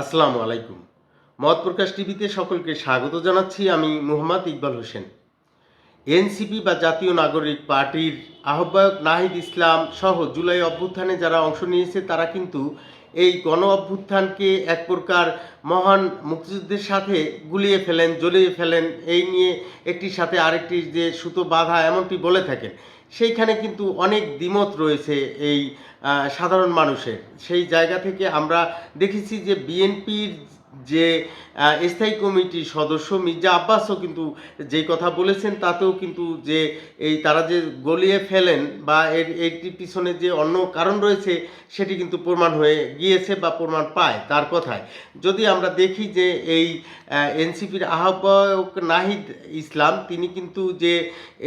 আসসালামু আলাইকুম। মত প্রকাশ টিভিতে সকলকে স্বাগত জানাচ্ছি আমি মোহাম্মদ ইকবাল হোসেন। এনসিপি বা জাতীয় নাগরিক পার্টির আহ্বায়ক নাহিদ ইসলাম সহ জুলাই অভ্যুত্থানে যারা অংশ নিয়েছে তারা কিন্তু এই গণ অভ্যুত্থানকে এক প্রকার মহান মুক্তিযুদ্ধের সাথে গুলিয়ে ফেলেন, জ্বলিয়ে ফেলেন। এই নিয়ে একটির সাথে আরেকটি যে সুতো বাধা এমনটি বলে থাকেন। সেইখানে কিন্তু অনেক দ্বিমত রয়েছে এই সাধারণ মানুষের। সেই জায়গা থেকে আমরা দেখেছি যে বিএনপির যে স্থায়ী কমিটির সদস্য মির্জা আব্বাসও কিন্তু যেই কথা বলেছেন, তাতেও কিন্তু যে এই তারা যে গলিয়ে ফেলেন বা এর এটির পিছনে যে অন্য কারণ রয়েছে, সেটি কিন্তু প্রমাণ হয়ে গিয়েছে বা প্রমাণ পায় তার কথায়। যদি আমরা দেখি যে এই এনসিপির আহ্বায়ক নাহিদ ইসলাম, তিনি কিন্তু যে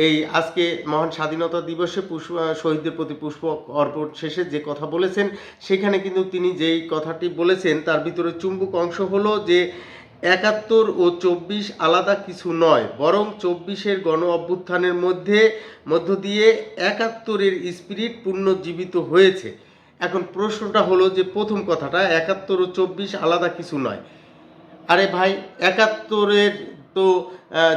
এই আজকে মহান স্বাধীনতা দিবসে পুষ্প, শহীদদের প্রতি পুষ্প অর্পণ শেষে যে কথা বলেছেন, সেখানে কিন্তু তিনি যেই কথাটি বলেছেন, তার ভিতরে চুম্বক অংশ হলো যে একাত্তর ও চব্বিশ আলাদা কিছু নয়, বরং চব্বিশের গণ অভ্যুত্থানের মধ্যে, মধ্য দিয়ে একাত্তরের স্পিরিট পুনর্জীবিত হয়েছে। এখন প্রশ্নটা হলো যে প্রথম কথাটা, একাত্তর ও চব্বিশ আলাদা কিছু নয়। আরে ভাই, একাত্তরের তো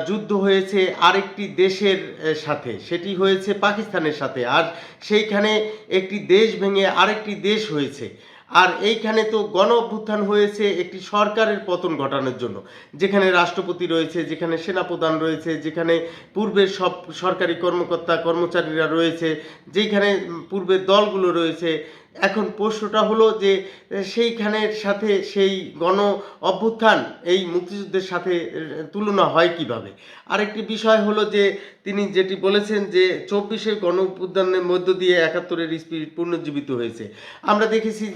যুদ্ধ হয়েছে আরেকটি দেশের সাথে, সেটি হয়েছে পাকিস্তানের সাথে, আর সেইখানে একটি দেশ ভেঙে আরেকটি দেশ হয়েছে। আর এইখানে তো গণ অভ্যুত্থান হয়েছে, একটি সরকারের পতন ঘটানোর জন্য। যেখানে রাষ্ট্রপতি রয়েছে, যেখানে সেনাপ্রধান রয়েছে, যেখানে পূর্বের সব সরকারি কর্মকর্তা, কর্মচারীরা রয়েছে, যেখানে পূর্বের দলগুলো রয়েছে এখন প্রশ্নটা হলো যে সেইখানের সাথে সেই গণ অভ্যুত্থান, এই মুক্তিযুদ্ধের সাথে তুলনা হয় কীভাবে? আরেকটি বিষয় হলো যে, তিনি যেটি বলেছেন যে, চব্বিশের গণ অভ্যুত্থানের মধ্য দিয়ে একাত্তরের স্পিরিট পুনর্জীবিত হয়েছে। আমরা দেখেছি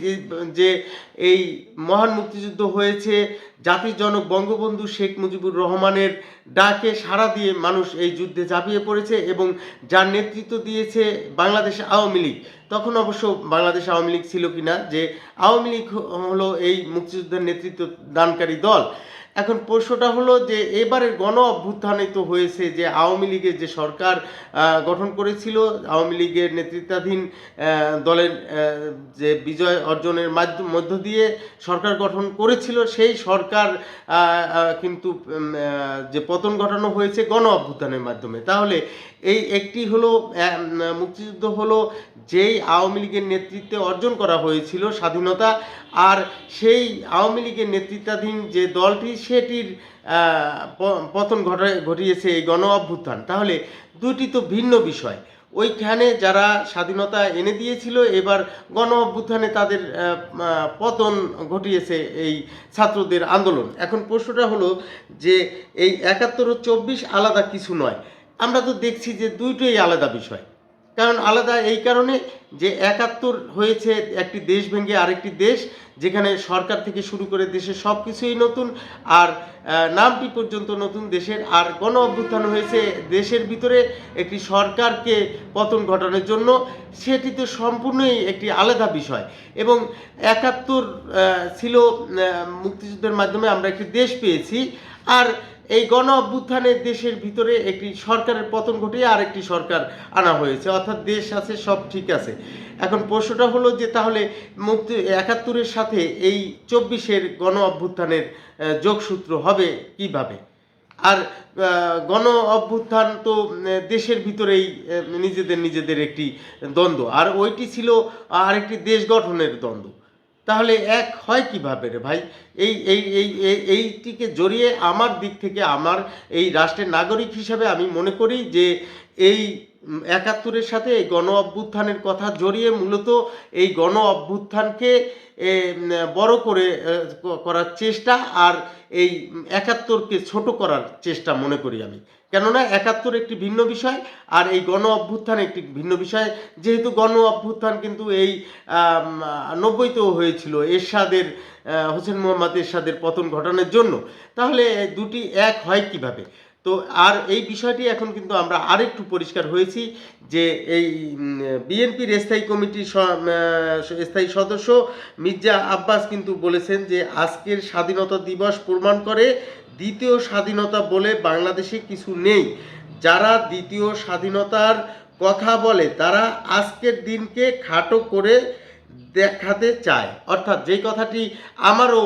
যে- এই মহান মুক্তিযুদ্ধ হয়েছে, জাতির জনক বঙ্গবন্ধু শেখ মুজিবুর রহমানের ডাকে সাড়া দিয়ে মানুষ এই যুদ্ধে ঝাঁপিয়ে পড়েছে এবং যার নেতৃত্ব দিয়েছে বাংলাদেশ আওয়ামী লীগ। তখন অবশ্য বাংলাদেশ আওয়ামী লীগ ছিল কিনা যে আওয়ামী লীগ হলো এই মুক্তিযুদ্ধের নেতৃত্ব দানকারী দল। এখন প্রশ্নটা হলো যে এবারের গণ অভ্যুত্থানে তো হয়েছে যে আওয়ামী লীগের যে সরকার গঠন করেছিল, আওয়ামী লীগের নেতৃত্বাধীন দলের যে বিজয় অর্জনের মধ্য দিয়ে সরকার গঠন করেছিল, সেই সরকার কিন্তু যে পতন ঘটানো হয়েছে গণ অভ্যুত্থানের মাধ্যমে। তাহলে এই একটি হলো মুক্তিযুদ্ধ হলো যেই আওয়ামী লীগের নেতৃত্বে অর্জন করা হয়েছিল স্বাধীনতা, আর সেই আওয়ামী লীগের নেতৃত্বাধীন যে দলটি সেটির পতন ঘটা ঘটিয়েছে এই গণ অভ্যুত্থান। তাহলে দুটি তো ভিন্ন বিষয়। ওইখানে যারা স্বাধীনতা এনে দিয়েছিল, এবার গণ অভ্যুত্থানে তাদের পতন ঘটিয়েছে এই ছাত্রদের আন্দোলন। এখন প্রশ্নটা হলো যে এই একাত্তর চব্বিশ আলাদা কিছু নয়। আমরা তো দেখছি যে দুইটোই আলাদা বিষয়। কারণ আলাদা এই কারণে যে একাত্তর হয়েছে একটি দেশ ভেঙে আরেকটি দেশ, যেখানে সরকার থেকে শুরু করে দেশের সব কিছুই নতুন, আর নামটি পর্যন্ত নতুন দেশের, আর গণ অভ্যুত্থান হয়েছে দেশের ভিতরে একটি সরকারকে পতন ঘটানোর জন্য, সেটি তো সম্পূর্ণই একটি আলাদা বিষয়। এবং একাত্তর ছিল মুক্তিযুদ্ধের মাধ্যমে আমরা একটি দেশ পেয়েছি, আর এই গণ অভ্যুত্থানে দেশের ভিতরে একটি সরকারের পতন ঘটিয়ে আরেকটি সরকার আনা হয়েছে। অর্থাৎ দেশ আছে, সব ঠিক আছে। এখন প্রশ্নটা হলো যে তাহলে মুক্তি একাত্তরের সাথে এই চব্বিশের গণ অভ্যুত্থানের যোগসূত্র হবে কীভাবে? আর গণ অভ্যুত্থান তো দেশের ভিতরেই নিজেদের নিজেদের একটি দ্বন্দ্ব। আর ওইটি ছিল আরেকটি দেশ গঠনের দ্বন্দ্ব। তাহলে এক হয় কীভাবে রে ভাই? এই এই এই, এই- এইটিকে জড়িয়ে আমার দিক থেকে আমার এই রাষ্ট্রের নাগরিক হিসাবে আমি মনে করি যে এই একাত্তরের সাথে এই গণ অভ্যুত্থানের কথা জড়িয়ে মূলত এই গণ অভ্যুত্থানকে বড় করে করার চেষ্টা আর এই একাত্তরকে ছোট করার চেষ্টা মনে করি আমি। কেননা একাত্তর একটি ভিন্ন বিষয় আর এই গণ অভ্যুত্থান একটি ভিন্ন বিষয়। যেহেতু গণ অভ্যুত্থান কিন্তু এই নব্বইতেও হয়েছিল এরশাদের হোসেন মোহাম্মদ এরশাদের পতন ঘটানোর জন্য। তাহলে দুটি এক হয় কীভাবে? তো আর এই বিষয়টি এখন কিন্তু আমরা আরেকটু পরিষ্কার হয়েছি যে এই বিএনপির স্থায়ী কমিটির স্থায়ী সদস্য মির্জা আব্বাস কিন্তু বলেছেন যে আজকের স্বাধীনতা দিবস প্রমাণ করে দ্বিতীয় স্বাধীনতা বলে বাংলাদেশে কিছু নেই। যারা দ্বিতীয় স্বাধীনতার কথা বলে, তারা আজকের দিনকে খাটো করে দেখাতে চায়। অর্থাৎ যেই কথাটি আমারও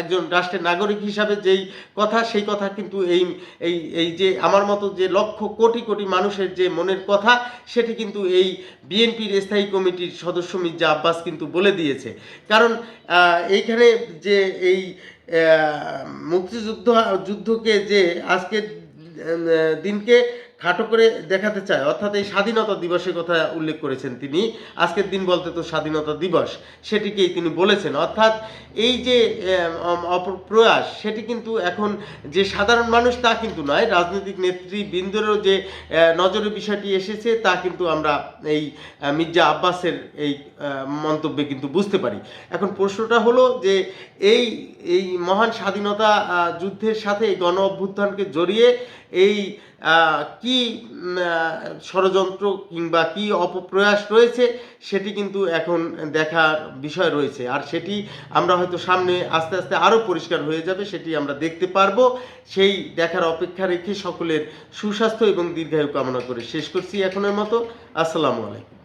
একজন রাষ্ট্রের নাগরিক হিসাবে যেই কথা, সেই কথা কিন্তু এই এই এই যে আমার মতো যে লক্ষ কোটি কোটি মানুষের যে মনের কথা, সেটি কিন্তু এই বিএনপির স্থায়ী কমিটির সদস্য মির্জা আব্বাস কিন্তু বলে দিয়েছে। কারণ এইখানে যে এই মুক্তিযুদ্ধ, যুদ্ধকে যে আজকের দিনকে খাটো করে দেখাতে চায়। অর্থাৎ এই স্বাধীনতা দিবসের কথা উল্লেখ করেছেন তিনি। আজকের দিন বলতে তো স্বাধীনতা দিবস সেটিকেই তিনি বলেছেন। অর্থাৎ এই যে আম, অপপ্রয়াস সেটি কিন্তু এখন যে সাধারণ মানুষ তা কিন্তু নয় রাজনৈতিক নেতৃবৃন্দরও যে নজরে বিষয়টি এসেছে তা কিন্তু আমরা এই মির্জা আব্বাসের এই মন্তব্যে কিন্তু বুঝতে পারি। এখন প্রশ্নটা হলো যে এই এই মহান স্বাধীনতা যুদ্ধের সাথে এই গণ অভ্যুত্থানকে জড়িয়ে এই কি ষড়যন্ত্র কিংবা কি অপপ্রয়াস রয়েছে সেটি কিন্তু এখন দেখার বিষয় রয়েছে। আর সেটি আমরা হয়তো সামনে আস্তে আস্তে আরও পরিষ্কার হয়ে যাবে, সেটি আমরা দেখতে পারব। সেই দেখার অপেক্ষা রেখে সকলের সুস্বাস্থ্য এবং দীর্ঘায়ু কামনা করে শেষ করছি এখনের মতো। আসসালামু আলাইকুম।